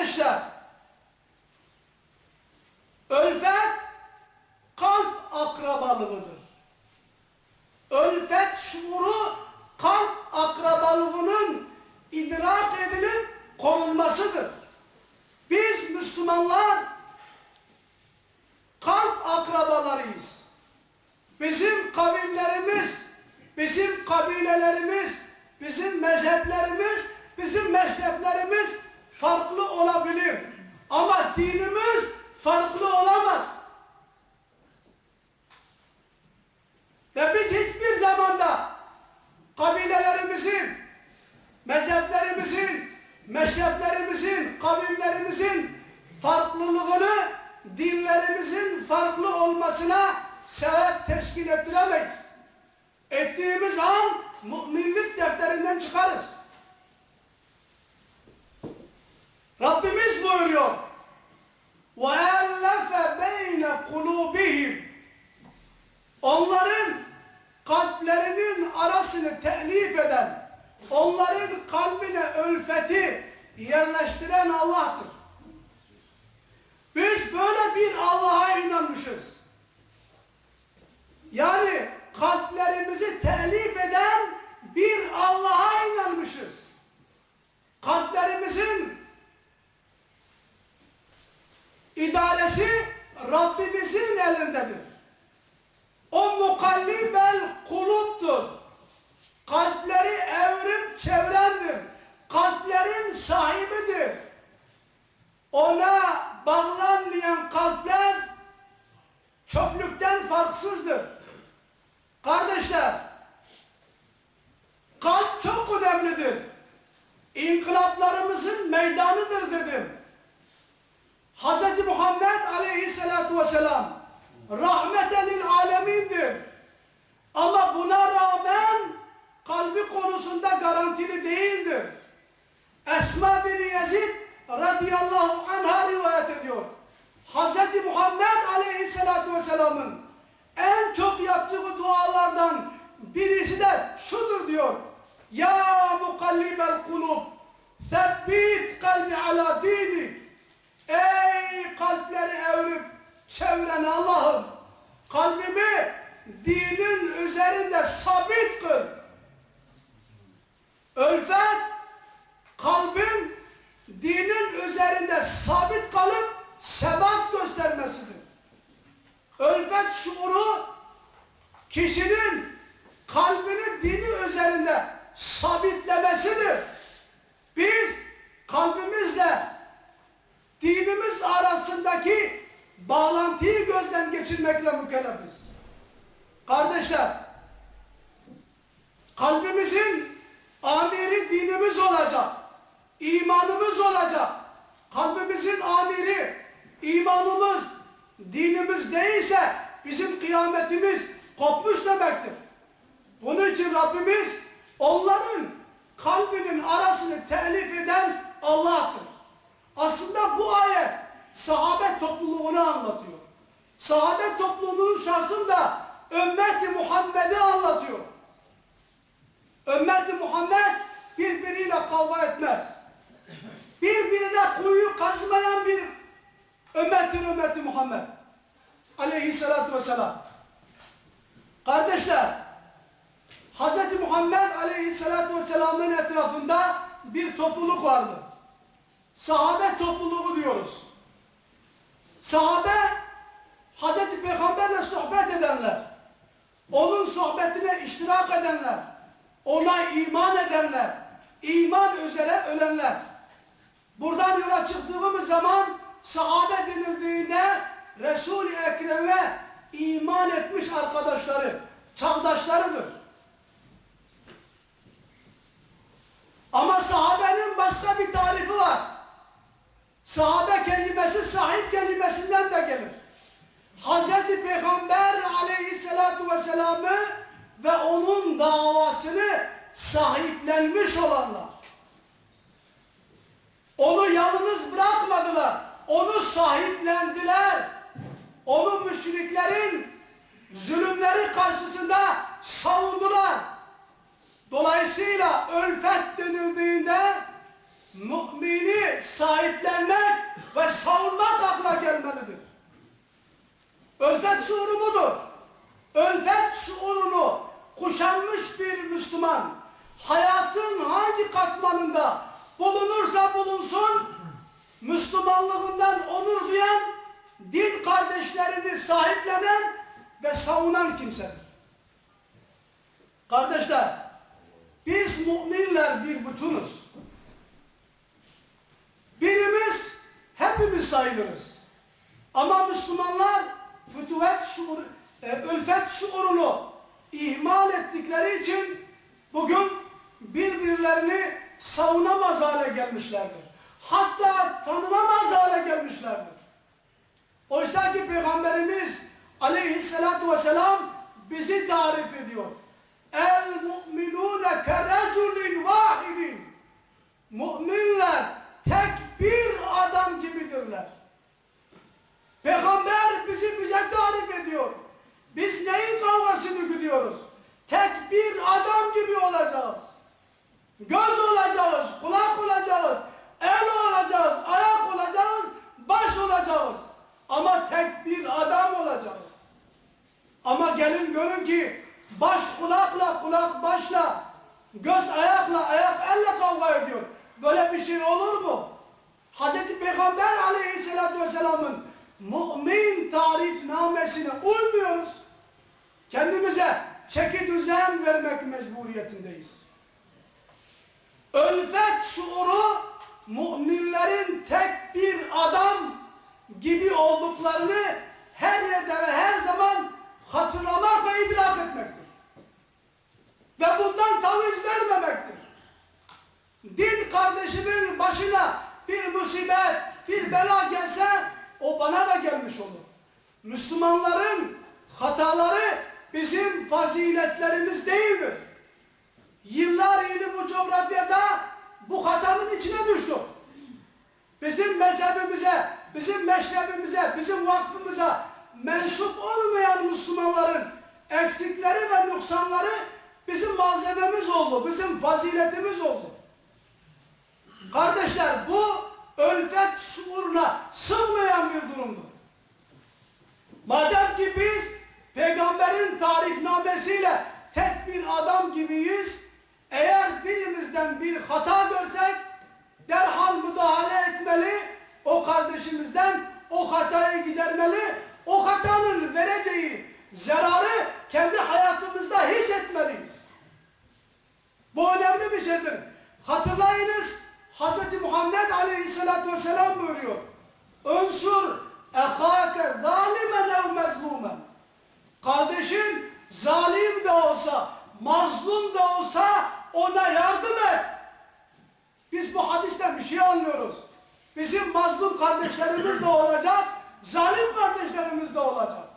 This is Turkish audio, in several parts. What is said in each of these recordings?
Kardeşler, olmasına sebep teşkil ettiremeyiz. Meydanıdır dedim. Hz. Muhammed aleyhissalatu vesselam rahmetelil alemindir. Ama buna rağmen kalbi konusunda garantili değildir. Esma bin Yazid radıyallahu anh'a rivayet ediyor. Hz. Muhammed aleyhissalatu vesselamın en çok yaptığı dualardan birisi de şudur diyor. Ya mukallibel kulub Sebbit kalbi ala dinik Ey kalpleri evrip çeviren Allah'ım kalbimi dinin üzerinde sabit kıl. Ölfet kalbin dinin üzerinde sabit kalıp sebat göstermesidir. Ölfet şuuru kişinin kalbini dini üzerinde sabitlemesidir. Geçirmekle mükellefiz. Kardeşler, kalbimizin amiri dinimiz olacak, imanımız olacak. Kalbimizin amiri, imanımız, dinimiz değilse bizim kıyametimiz kopmuş demektir. Bunun için Rabbimiz onların kalbinin arasını telif eden Allah'tır. Aslında bu ayet sahabe topluluğunu anlatıyor. Sahabe topluluğunun şahsında ümmeti Muhammed'i anlatıyor. Ümmeti Muhammed birbiriyle kavga etmez. Birbirine kuyu kazmayan bir ümmetin ümmeti Muhammed. Aleyhissalatu vesselam. Kardeşler, Hz. Muhammed Aleyhisselatü Vesselam'ın etrafında bir topluluk vardı. Sahabe topluluğu diyoruz. Sahabe Hz. Peygamberle sohbet edenler, onun sohbetine iştirak edenler, ona iman edenler, iman üzere ölenler. Buradan yola çıktığımız zaman sahabe denildiğinde Resul-i Ekrem'e iman etmiş arkadaşları, çağdaşlarıdır. Ama sahabenin başka bir tarifi var. Sahabe kelimesi sahip kelimesinden de gelir. Hz. Peygamber aleyhissalatu vesselam'ı ve onun davasını sahiplenmiş olanlar. Onu yalnız bırakmadılar. Onu sahiplendiler. Onu müşriklerin zulümleri karşısında savundular. Dolayısıyla ölfet denildiğinde mümini sahiplenmek Ölfet şuuru budur. Ölfet şuurunu kuşanmış bir Müslüman hayatın hangi katmanında bulunursa bulunsun Müslümanlığından onur duyan din kardeşlerini sahiplenen ve savunan kimsedir. Kardeşler biz müminler bir bütünüz. Birimiz hepimiz sayılırız. Ama Müslümanlar fütüvet şuur, e, ülfet şuurunu ihmal ettikleri için bugün birbirlerini savunamaz hale gelmişlerdir. Hatta tanınamaz hale gelmişlerdir. Oysa ki Peygamberimiz aleyhissalatu vesselam bizi tarif ediyor. El mu'minune kereculin vahidin. Müminler tek bir adam gibidirler. Peygamber bizi bize tarif ediyor. Biz neyin kavgasını gidiyoruz? Tek bir adam gibi olacağız. Göz olacağız, kulak olacağız, el olacağız, ayak olacağız, baş olacağız. Ama tek bir adam olacağız. Ama gelin görün ki baş kulakla, kulak başla, göz ayakla, ayak elle kavga ediyor. Böyle bir şey olur mu? Hz. Peygamber aleyhissalatü vesselamın mümin tarifnamesine uymuyoruz. Kendimize çeki düzen vermek mecburiyetindeyiz. Ölfet şuuru müminlerin tek bir adam gibi olduklarını her yerde ve her zaman hatırlamak ve idrak etmektir. Ve bundan taviz vermemektir. Din kardeşimin başına bir musibet, bir bela gelse o bana da gelmiş olur. Müslümanların hataları bizim faziletlerimiz değildir. Yıllar yılı bu coğrafyada bu hatanın içine düştük. Bizim mezhebimize, bizim meşrebimize, bizim vakfımıza mensup olmayan Müslümanların eksikleri ve noksanları bizim malzememiz oldu, bizim faziletimiz oldu. Kardeşler bu ölfet şuuruna sığmayan bir durumdur. Madem ki biz peygamberin tarifnamesiyle tek bir adam gibiyiz, eğer birimizden bir hata görsek derhal müdahale etmeli, o kardeşimizden o hatayı gidermeli, o hatanın vereceği zararı kendi hayatımızda hissetmeliyiz. Bu önemli bir şeydir. Hatırlayınız Hz. Muhammed Aleyhisselatü Vesselam buyuruyor. Önsur ehâke zâlimen ev mezlûmen. Kardeşin zalim de olsa, mazlum da olsa ona yardım et. Biz bu hadisten bir şey anlıyoruz. Bizim mazlum kardeşlerimiz de olacak, zalim kardeşlerimiz de olacak.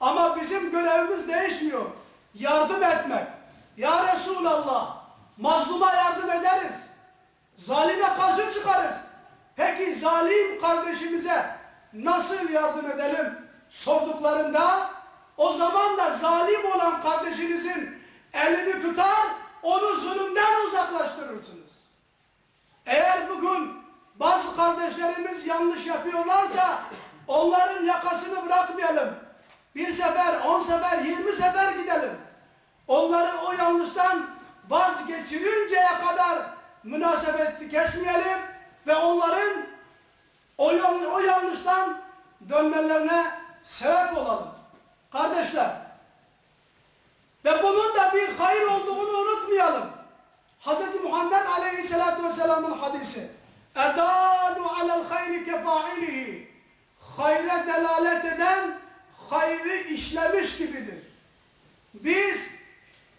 Ama bizim görevimiz değişmiyor. Yardım etmek. Ya Resulallah, mazluma yardım ederiz. Zalime karşı çıkarız. Peki zalim kardeşimize nasıl yardım edelim sorduklarında o zaman da zalim olan kardeşinizin elini tutar, onu zulümden uzaklaştırırsınız. Eğer bugün bazı kardeşlerimiz yanlış yapıyorlarsa onların yakasını bırakmayalım. Bir sefer, on sefer, yirmi sefer gidelim. Onları o yanlıştan vazgeçirinceye kadar münasebeti kesmeyelim ve onların o, o yanlıştan dönmelerine sebep olalım. Kardeşler, ve bunun da bir hayır olduğunu unutmayalım. Hz. Muhammed Aleyhisselatü Vesselam'ın hadisi. Edalu alel hayri kefailihi. Hayre delalet eden hayrı işlemiş gibidir. Biz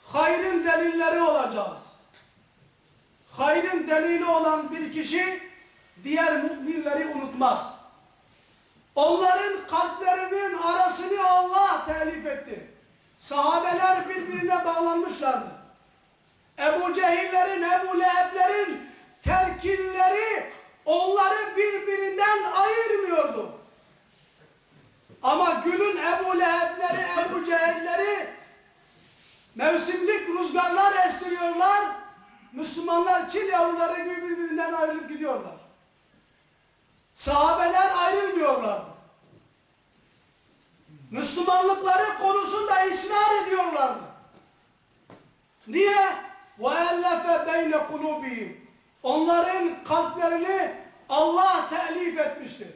hayrın delilleri olacağız. Hayrın delili olan bir kişi diğer müminleri unutmaz. Onların kalplerinin arasını Allah telif etti. Sahabeler birbirine bağlanmışlardı. Ebu Cehillerin, Ebu Leheblerin telkinleri onları birbirinden ayırmıyordu. Ama günün Ebu Lehebleri, Ebu Cehilleri mevsimlik rüzgarlar estiriyorlar. Müslümanlar çil yavruları gibi birbirinden ayrılıp gidiyorlar. Sahabeler ayrılmıyorlardı. Müslümanlıkları konusunda ısrar ediyorlardı. Niye? وَاَلَّفَ بَيْنَ قُلُوبِهِمْ Onların kalplerini Allah telif etmiştir.